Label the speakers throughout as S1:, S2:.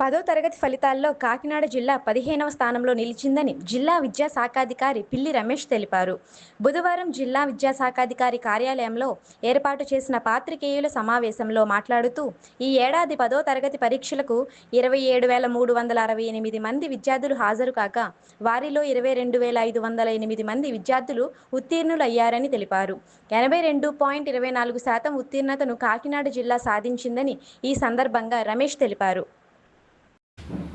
S1: పదో తరగతి ఫలితాల్లో కాకినాడ జిల్లా పదిహేనవ స్థానంలో నిలిచిందని జిల్లా విద్యాశాఖాధికారి పిల్లి రమేష్ తెలిపారు. బుధవారం జిల్లా విద్యాశాఖాధికారి కార్యాలయంలో ఏర్పాటు చేసిన పాత్రికేయుల సమావేశంలో మాట్లాడుతూ ఈ ఏడాది పదో తరగతి పరీక్షలకు ఇరవై ఏడు వేల మూడు వందల అరవై ఎనిమిది మంది విద్యార్థులు హాజరు కాక వారిలో ఇరవై రెండు వేల ఐదు వందల ఎనిమిది మంది విద్యార్థులు ఉత్తీర్ణులయ్యారని తెలిపారు. ఎనభై రెండు పాయింట్ ఇరవై నాలుగు శాతం ఉత్తీర్ణతను కాకినాడ జిల్లా సాధించిందని ఈ సందర్భంగా రమేష్ తెలిపారు.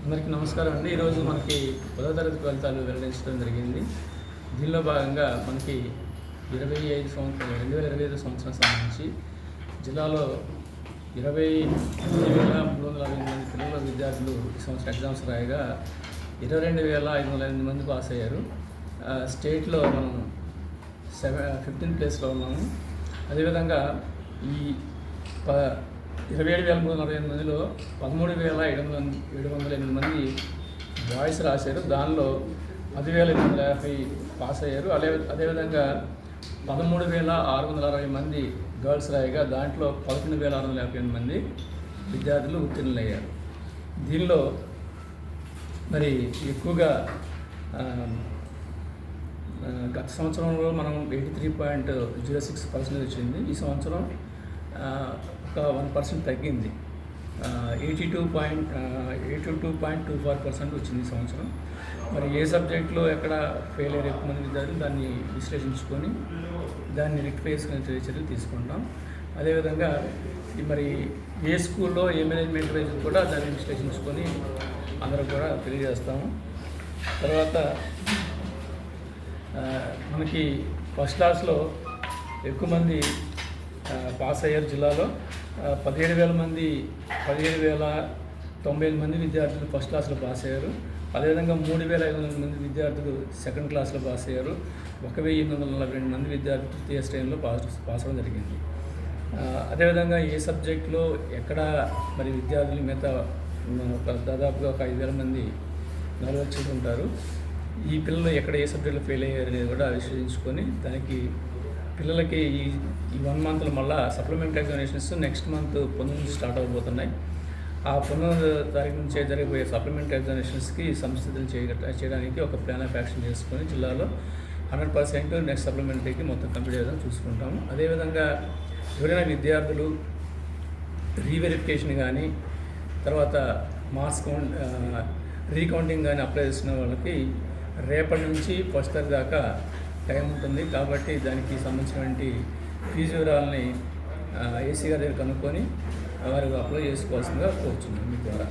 S2: అందరికీ నమస్కారం అండి. ఈరోజు మనకి పదో తరగతి ఫలితాలు వెల్లడించడం జరిగింది. దీనిలో భాగంగా మనకి ఇరవై ఐదు సంవత్సరం రెండు వేల ఇరవై ఐదు సంవత్సరం సంబంధించి జిల్లాలో ఇరవై ఎనిమిది వేల మూడు వందల అరవై మంది పిల్లల విద్యార్థులు ఈ సంవత్సరం ఎగ్జామ్స్ రాయగా ఇరవై రెండు వేల ఐదు వందల ఎనిమిది మంది పాస్ అయ్యారు. స్టేట్లో మనం సెవెన్ ఫిఫ్టీన్ ప్లేస్లో ఉన్నాము. అదేవిధంగా ఈ ప ఇరవై ఏడు వేల మూడు వందల అరవై ఎనిమిది మందిలో పదమూడు వేల ఏడు వందల ఏడు వందల ఎనిమిది మంది బాయ్స్ రాశారు. దానిలో పదివేల ఎనిమిది వందల యాభై పాస్ అయ్యారు. అదే అదేవిధంగా పదమూడు వేల ఆరు వందల అరవై మంది గర్ల్స్ రాయగా దాంట్లో పదకొండు వేల ఆరు వందల యాభై ఎనిమిది మంది విద్యార్థులు ఉత్తీర్ణులయ్యారు. దీనిలో మరి ఎక్కువగా గత సంవత్సరంలో మనం eighty three point zero six percent వచ్చింది. ఈ సంవత్సరం ఒక వన్ పర్సెంట్ తగ్గింది. Eighty two point eighty two point two four percent వచ్చింది ఈ సంవత్సరం. మరి ఏ సబ్జెక్ట్లో ఎక్కడ ఫెయిల్ అయ్యే ఎక్కువ మంది విద్యార్థులు దాన్ని విశ్లేషించుకొని దాన్ని రెక్టిఫై చేసుకునే చర్యలు తీసుకుంటాం. అదేవిధంగా ఈ మరి ఏ స్కూల్లో ఏ మేనేజ్మెంట్ వైజ్ కూడా దాన్ని విశ్లేషించుకొని అందరూ కూడా తెలియజేస్తాము. తర్వాత మనకి ఫస్ట్ క్లాస్లో ఎక్కువ మంది పాస్ అయ్యారు జిల్లాలో పదిహేడు వేల మంది పదిహేడు వేల తొంభై ఎనిమిది మంది విద్యార్థులు ఫస్ట్ క్లాస్లో పాస్ అయ్యారు అదేవిధంగా మూడు వేల ఐదు వందల మంది విద్యార్థులు సెకండ్ క్లాస్లో పాస్ అయ్యారు ఒక వెయ్యి ఎనిమిది వందల నలభై రెండు మంది విద్యార్థులు తృతీయ శ్రేణిలో పాస్ పాస్ అవ్వడం జరిగింది అదేవిధంగా ఏ సబ్జెక్టులో ఎక్కడ మరి విద్యార్థులు మిగతా ఒక దాదాపుగా ఒక ఐదు వేల మంది నలుగురు ఉంటారు. ఈ పిల్లలు ఎక్కడ ఏ సబ్జెక్టులో ఫెయిల్ అయ్యారు అనేది కూడా విశ్లేషించుకొని దానికి పిల్లలకి ఈ ఈ వన్ మంత్లో మళ్ళా సప్లిమెంట్ ఎగ్జామినేషన్స్ నెక్స్ట్ మంత్ పంతొమ్మిది నుంచి స్టార్ట్ అవబోతున్నాయి. ఆ పంతొమ్మిది తారీఖు నుంచే జరిగిపోయే సప్లిమెంట్ ఎగ్జామినేషన్స్కి సంసిద్ధం చేయ చేయడానికి ఒక ప్లాన్ ఆఫ్ యాక్షన్ చేసుకొని జిల్లాలో హండ్రెడ్ పర్సెంట్ నెక్స్ట్ సప్లిమెంటరీకి మొత్తం కంప్లీట్ అయ్యేదని చూసుకుంటాము. అదేవిధంగా ఎవరైనా విద్యార్థులు రీవెరిఫికేషన్ కానీ తర్వాత మార్క్స్ కౌంట్ రీకౌంటింగ్ కానీ అప్లై చేసిన వాళ్ళకి రేపటి నుంచి ఫస్ట్ దాకా టైం ఉంటుంది. కాబట్టి దానికి సంబంధించినటువంటి ఫీజు వివరాలని ఏసీ గారి దగ్గర కనుక్కొని వారు అప్లై చేసుకోవాల్సిందిగా కోరుచున్నాను మీ ద్వారా.